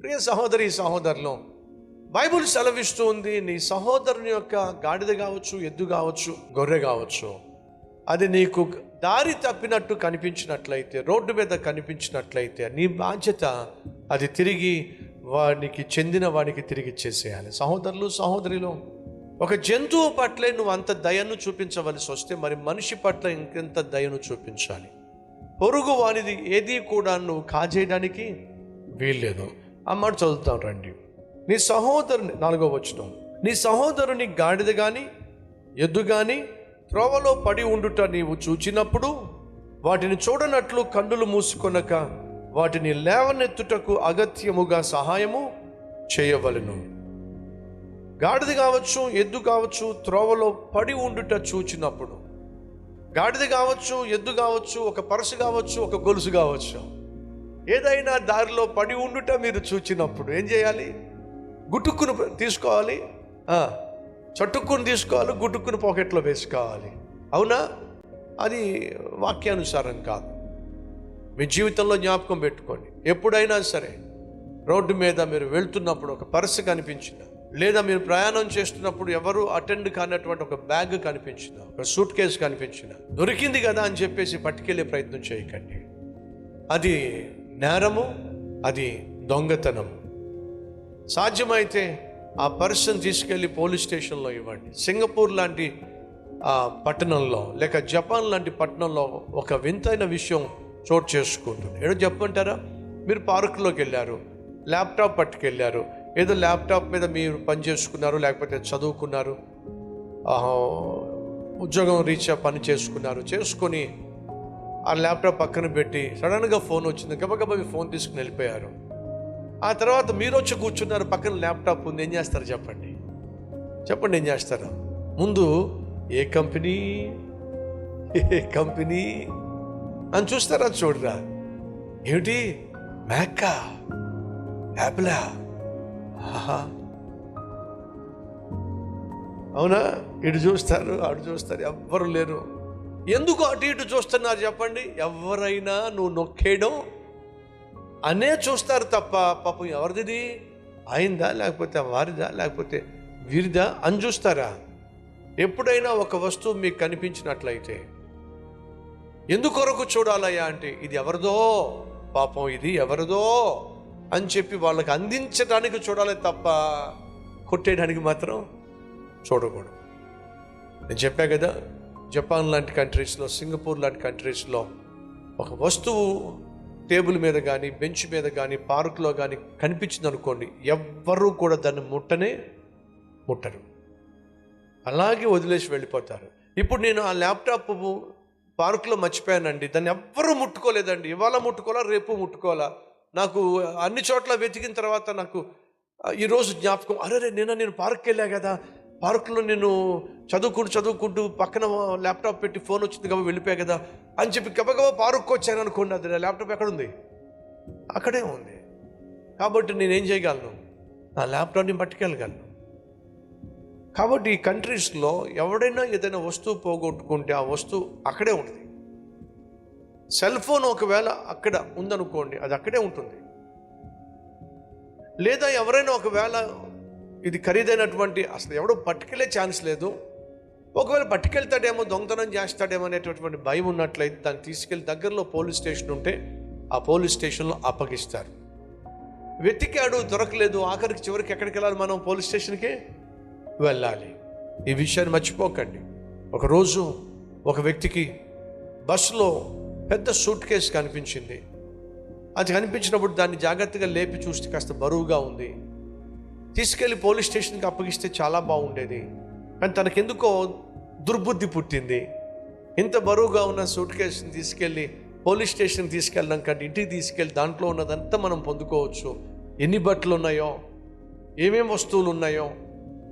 ప్రియ సహోదరి సహోదరులు బైబుల్ సెలవిస్తూ ఉంది నీ సహోదరుని యొక్క గాడిద కావచ్చు ఎద్దు కావచ్చు గొర్రె కావచ్చు అది నీకు దారి తప్పినట్టు కనిపించినట్లయితే రోడ్డు మీద కనిపించినట్లయితే నీ బాధ్యత అది తిరిగి వానికి చెందిన వాడికి తిరిగి ఇచ్చేసేయాలి సహోదరులు సహోదరిలో ఒక జంతువు పట్లే నువ్వు అంత దయను చూపించవలసి వస్తే మరి మనిషి పట్ల ఇంకెంత దయను చూపించాలి? పొరుగు వానిది ఏది కూడా నువ్వు కాజేయడానికి వీల్లేదు. అమ్మాట చదువుతాం రండి. నీ సహోదరుని నాలుగో వచ్చిన నీ సహోదరుని గాడిద కానీ ఎద్దు కానీ త్రోవలో పడి ఉండుట నీవు చూచినప్పుడు వాటిని చూడనట్లు కన్నులు మూసుకొనక వాటిని లేవనెత్తుటకు అగత్యముగా సహాయము చేయవలెను. గాడిద కావచ్చు ఎద్దు కావచ్చు త్రోవలో పడి ఉండుట చూచినప్పుడు. గాడిద కావచ్చు ఎద్దు కావచ్చు ఒక పరసు కావచ్చు ఒక గొలుసు కావచ్చు. ఏదైనా దారిలో పడి ఉండుట మీరు చూచినప్పుడు ఏం చేయాలి? గుట్టుక్కును తీసుకోవాలి. ఆ, చటుక్కుని తీసుకోవాలి గుటుక్కును పాకెట్లో వేసుకోవాలి. అవునా? అది వాక్యానుసారం కాదు. మీ జీవితంలో జ్ఞాపకం పెట్టుకోండి. ఎప్పుడైనా సరే రోడ్డు మీద మీరు వెళ్తున్నప్పుడు ఒక పర్స్ కనిపించిన లేదా మీరు ప్రయాణం చేస్తున్నప్పుడు ఎవరు అటెండ్ కానటువంటి ఒక బ్యాగ్ కనిపించిన ఒక సూట్ కేసు కనిపించిన దొరికింది కదా అని చెప్పేసి పట్టుకెళ్ళే ప్రయత్నం చేయకండి. అది నేరము అది దొంగతనం. సాధ్యమైతే ఆ పర్సన్ తీసుకెళ్ళి పోలీస్ స్టేషన్లో ఇవ్వండి. సింగపూర్ లాంటి ఆ, పట్టణంలో లేక జపాన్ లాంటి పట్టణంలో ఒక వింతైన విషయం చోటు చేసుకుంటుంది. ఏదో చెప్పంటారా మీరు పార్కులోకి వెళ్ళారు ల్యాప్టాప్ పట్టుకెళ్ళారు ఏదో ల్యాప్టాప్ మీద మీరు పని చేసుకున్నారు లేకపోతే చదువుకున్నారు ఉద్యోగం రీత్యా పని చేసుకున్నారు చేసుకొని ఆ ల్యాప్టాప్ పక్కన పెట్టి సడన్గా ఫోన్ వచ్చింది. గబగబా మీ ఫోన్ తీసుకుని వెళ్ళిపోయారు. ఆ తర్వాత మీరు వచ్చి కూర్చున్నారు. పక్కన ల్యాప్టాప్ ఉంది. ఏం చేస్తారు చెప్పండి. చెప్పండి ఏం చేస్తారు? ముందు ఏ కంపెనీ? ఏ కంపెనీ? అని చూస్తారా. చూడరా. ఏమిటి? మ్యాక్కా యాపిలా అవునా? ఇటు చూస్తారు అటు చూస్తారు. ఎవ్వరు లేరు. ఎందుకు అటు ఇటు చూస్తున్నారు చెప్పండి? ఎవరైనా నువ్వు నొక్కేయడం? అనే చూస్తారు తప్ప పాపం ఎవరిది అయిందా? లేకపోతే వారిదా? లేకపోతే వీరిదా? అని చూస్తారా? ఎప్పుడైనా ఒక వస్తువు మీకు కనిపించినట్లయితే ఎందుకొరకు చూడాలయ్యా అంటే ఇది ఎవరిదో? పాపం ఇది ఎవరిదో? అని చెప్పి వాళ్ళకి అందించడానికి చూడాలి తప్ప కొట్టేయడానికి మాత్రం చూడకూడదు. నేను చెప్పా కదా జపాన్ లాంటి కంట్రీస్లో సింగపూర్ లాంటి కంట్రీస్లో ఒక వస్తువు టేబుల్ మీద కానీ బెంచ్ మీద కానీ పార్కులో కానీ కనిపించింది అనుకోండి ఎవ్వరూ కూడా దాన్ని ముట్టనే ముట్టరు. అలాగే వదిలేసి వెళ్ళిపోతారు. ఇప్పుడు నేను ఆ ల్యాప్టాప్ పార్కులో మర్చిపోయానండి. దాన్ని ఎవ్వరూ ముట్టుకోలేదండి. ఇవాళ ముట్టుకోవాలా రేపు ముట్టుకోవాలా? నాకు అన్ని చోట్ల వెతికిన తర్వాత నాకు ఈరోజు జ్ఞాపకం అరే నిన్న నేను పార్క్కి వెళ్ళా కదా పార్కులో నేను చదువుకుంటూ చదువుకుంటూ పక్కన ల్యాప్టాప్ పెట్టి ఫోన్ వచ్చింది కాబట్టి వెళ్ళిపోయా కదా అని చెప్పి గబగబా పార్క్కి వచ్చాను అనుకోండి. అది ల్యాప్టాప్ ఎక్కడుంది? అక్కడే ఉంది. కాబట్టి నేనేం చేయగలను? నా ల్యాప్టాప్ని పట్టుకెళ్ళగలను. కాబట్టి ఈ కంట్రీస్లో ఎవడైనా ఏదైనా వస్తువు పోగొట్టుకుంటే ఆ వస్తువు అక్కడే ఉంటుంది. సెల్ ఫోన్ ఒకవేళ అక్కడ ఉందనుకోండి అది అక్కడే ఉంటుంది. లేదా ఎవరైనా ఒకవేళ ఇది ఖరీదైనటువంటి అసలు ఎవడో పట్టుకెళ్ళే ఛాన్స్ లేదు. ఒకవేళ పట్టుకెళ్తాడేమో దొంగతనం చేస్తాడేమో అనేటటువంటి భయం ఉన్నట్లయితే దాన్ని తీసుకెళ్ళి దగ్గరలో పోలీస్ స్టేషన్ ఉంటే ఆ పోలీస్ స్టేషన్లో అప్పగిస్తారు. వెతికాడు దొరకలేదు ఆఖరికి చివరికి ఎక్కడికి వెళ్ళాలి మనం పోలీస్ స్టేషన్కి? వెళ్ళాలి. ఈ విషయాన్ని మర్చిపోకండి. ఒకరోజు ఒక వ్యక్తికి బస్సులో పెద్ద సూట్ కేసు కనిపించింది. అది కనిపించినప్పుడు దాన్ని జాగ్రత్తగా లేపి చూస్తే కాస్త బరువుగా ఉంది. తీసుకెళ్ళి పోలీస్ స్టేషన్కి అప్పగిస్తే చాలా బాగుండేది. కానీ తనకెందుకో దుర్బుద్ధి పుట్టింది. ఇంత బరువుగా ఉన్న సూట్ కేసుని తీసుకెళ్ళి పోలీస్ స్టేషన్ తీసుకెళ్ళడం కంటే ఇంటికి తీసుకెళ్ళి దాంట్లో ఉన్నదంతా మనం పొందుకోవచ్చు. ఎన్ని బట్టలు ఉన్నాయో ఏమేం వస్తువులు ఉన్నాయో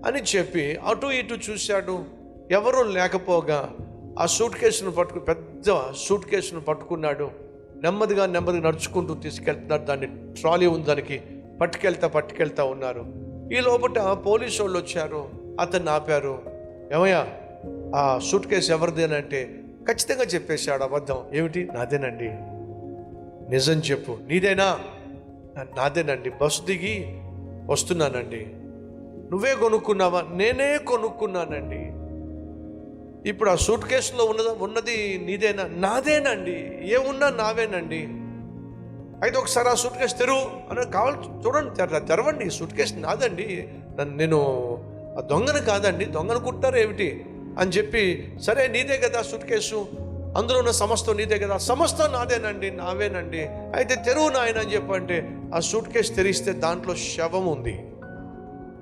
అని చెప్పి అటు ఇటు చూశాడు. ఎవరూ లేకపోగా ఆ సూట్ కేసును పట్టుకు పెద్ద సూట్ కేసును పట్టుకున్నాడు. నెమ్మదిగా నెమ్మదిగా నడుచుకుంటూ తీసుకెళ్తున్నాడు దాన్ని ట్రాలీ ఉంది దానికి. పట్టుకెళ్తా పట్టుకెళ్తా ఉన్నారు. ఈ లోపల పోలీసు వాళ్ళు వచ్చారు అతన్ని ఆపారు. ఏమయ్యా ఆ సూట్ కేసు ఎవరిదేనంటే ఖచ్చితంగా చెప్పేశాడు అబద్ధం. ఏమిటి? నాదేనండి. నిజం చెప్పు. నీదేనా? నాదేనండి. బస్సు దిగి వస్తున్నానండి. నువ్వే కొనుక్కున్నావా? నేనే కొనుక్కున్నానండి. ఇప్పుడు ఆ సూట్ కేసులో ఉన్నది ఉన్నది నీదేనా? నాదేనండి. ఏమున్నా నావేనండి. అయితే ఒకసారి ఆ సూట్ కేసు తెరువు. అని కావాలి చూడండి తెరవండి సూట్ కేసు నాదండి. నేను ఆ దొంగను కాదండి దొంగను కుట్టారు ఏమిటి? అని చెప్పి సరే నీదే కదా సూట్ కేసు. అందులో ఉన్న సమస్తం నీదే కదా. సమస్తం నాదేనండి నావేనండి. అయితే తెరువు నాయన అని చెప్పంటే ఆ సూట్ కేసు తెరిస్తే దాంట్లో శవం ఉంది.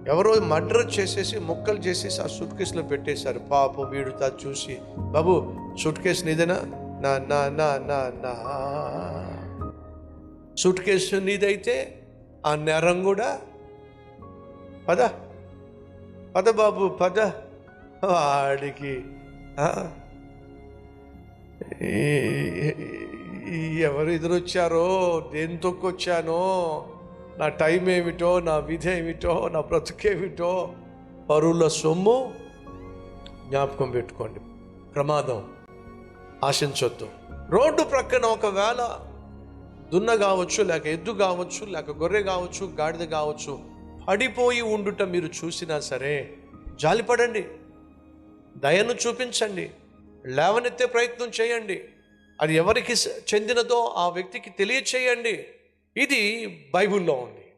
ఎవరో మర్డర్ చేసేసి ముక్కలు చేసేసి ఆ సూట్ కేసులో పెట్టేశారు. పాపం వీడుతా చూసి బాబు సూట్ కేసు నీదేనా? నా నా నా నా నా. సూట్ కేసు నీదైతే ఆ నేరం కూడా. పద. పద బాబు పద. వాడికి. ఎవరు ఎదురొచ్చారో దేని తొక్కొచ్చానో నా టైం ఏమిటో నా విధి ఏమిటో నా బ్రతుకేమిటో పరుల సొమ్ము జ్ఞాపకం పెట్టుకోండి. ప్రమాదం. ఆశించొద్దు. రోడ్డు ప్రక్కన ఒకవేళ దున్న కావచ్చు లేక ఎద్దు కావచ్చు లేక గొర్రె కావచ్చు గాడిద కావచ్చు పడిపోయి ఉండుట మీరు చూసినా సరే జాలిపడండి. దయను చూపించండి. లేవనెత్తే ప్రయత్నం చేయండి. అది ఎవరికి చెందినదో ఆ వ్యక్తికి తెలియచేయండి. ఇది బైబిల్లో ఉంది.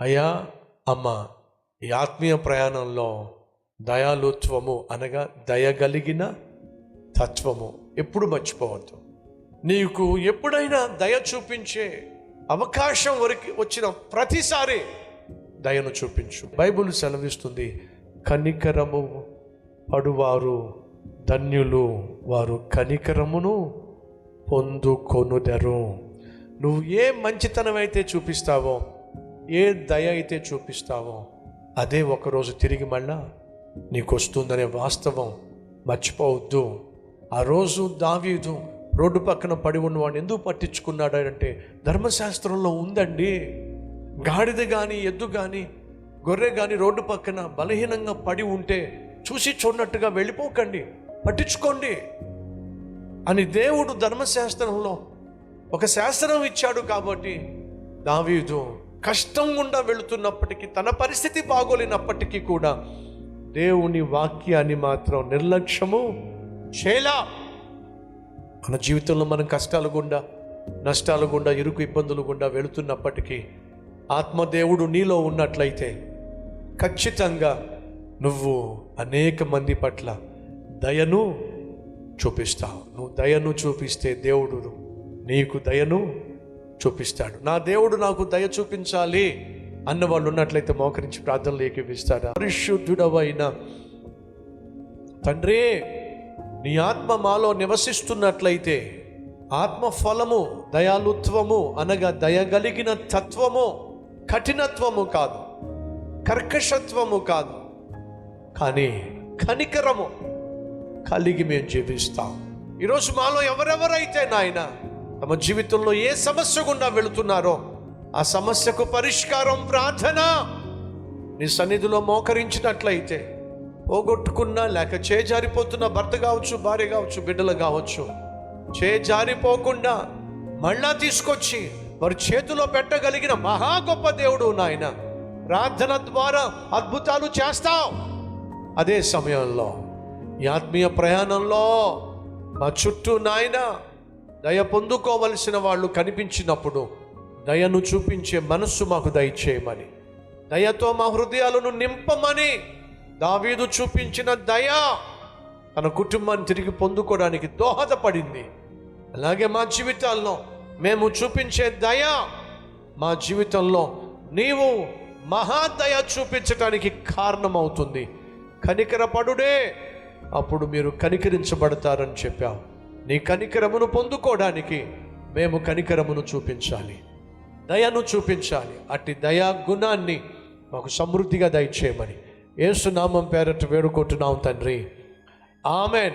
అయ్యా అమ్మ ఈ ఆత్మీయ ప్రయాణంలో దయాలుత్వము అనగా దయగలిగిన తత్వము. ఎప్పుడు మర్చిపోవద్దు. నీకు ఎప్పుడైనా దయ చూపించే అవకాశం వరకు వచ్చిన ప్రతిసారి దయను చూపించు. బైబిల్ సెలవిస్తుంది కనికరము పడువారు ధన్యులు వారు కనికరమును పొందుకొనుదరు నువ్వు ఏ మంచితనం అయితే చూపిస్తావో ఏ దయ అయితే చూపిస్తావో అదే ఒకరోజు తిరిగి మళ్ళా నీకు వస్తుందనే వాస్తవం మర్చిపోవద్దు. ఆ రోజు దావీదు రోడ్డు పక్కన పడి ఉన్నవాడిని ఎందుకు పట్టించుకున్నాడు అంటే ధర్మశాస్త్రంలో ఉందండి. గాడిద కానీ ఎద్దు కానీ గొర్రె కానీ రోడ్డు పక్కన బలహీనంగా పడి ఉంటే చూసి చూడనట్టుగా వెళ్ళిపోకండి పట్టించుకోండి అని దేవుడు ధర్మశాస్త్రంలో ఒక శాస్త్రం ఇచ్చాడు కాబట్టి దావీదు కష్టం గుండా వెళుతున్నప్పటికీ తన పరిస్థితి బాగోలేనప్పటికీ కూడా దేవుని వాక్యాన్ని మాత్రం నిర్లక్ష్యము. చేలా మన జీవితంలో మనం కష్టాలు గుండా నష్టాలు గుండా ఇరుకు ఇబ్బందులు గుండా వెళుతున్నప్పటికీ ఆత్మదేవుడు నీలో ఉన్నట్లయితే ఖచ్చితంగా నువ్వు అనేక మంది పట్ల దయను చూపిస్తావు. నువ్వు దయను చూపిస్తే దేవుడు నీకు దయను చూపిస్తాడు. నా దేవుడు నాకు దయ చూపించాలి అన్న వాళ్ళు ఉన్నట్లయితే మోకరించి ప్రార్థనలు ఏకీపిస్తాడా పరిశుద్ధుడవైన తండ్రి నీ ఆత్మ మాలో నివసిస్తున్నట్లయితే ఆత్మ ఫలము దయాలుత్వము అనగా దయగలిగిన తత్వము కఠినత్వము కాదు కర్కశత్వము కాదు కానీ కనికరము కలిగి మేము జీవిస్తాం. ఈరోజు మాలో ఎవరెవరైతే నాయన తమ జీవితంలో ఏ సమస్య గుండా వెళుతున్నారో ఆ సమస్యకు పరిష్కారం ప్రార్థన నీ సన్నిధిలో మోకరించినట్లయితే పోగొట్టుకున్న లేక చేజారిపోతున్న భర్త కావచ్చు భార్య కావచ్చు బిడ్డలు కావచ్చు చేజారిపోకుండా మళ్ళా తీసుకొచ్చి వారి చేతిలో పెట్టగలిగిన మహా గొప్ప దేవుడు నాయన. ప్రార్థన ద్వారా అద్భుతాలు చేస్తావు. అదే సమయంలో ఈ ఆత్మీయ ప్రయాణంలో మా చుట్టూ నాయన దయ పొందుకోవలసిన వాళ్ళు కనిపించినప్పుడు దయను చూపించే మనస్సు మాకు దయచేయమని దయతో మా హృదయాలను నింపమని దావీదు చూపించిన దయ తన కుటుంబాన్ని తిరిగి పొందుకోవడానికి దోహదపడింది. అలాగే మా జీవితాల్లో మేము చూపించే దయ మా జీవితంలో నీవు మహాదయ చూపించటానికి కారణమవుతుంది. కనికరపడుడే అప్పుడు మీరు కనికరించబడతారని చెప్పావు నీ కనికరమును పొందుకోవడానికి మేము కనికరమును చూపించాలి. దయను చూపించాలి. అట్టి దయా గుణాన్ని మాకు సమృద్ధిగా దయచేయమని. ఏసునామం పేరట వేడుకుంటున్నాం తండ్రి. ఆమెన్.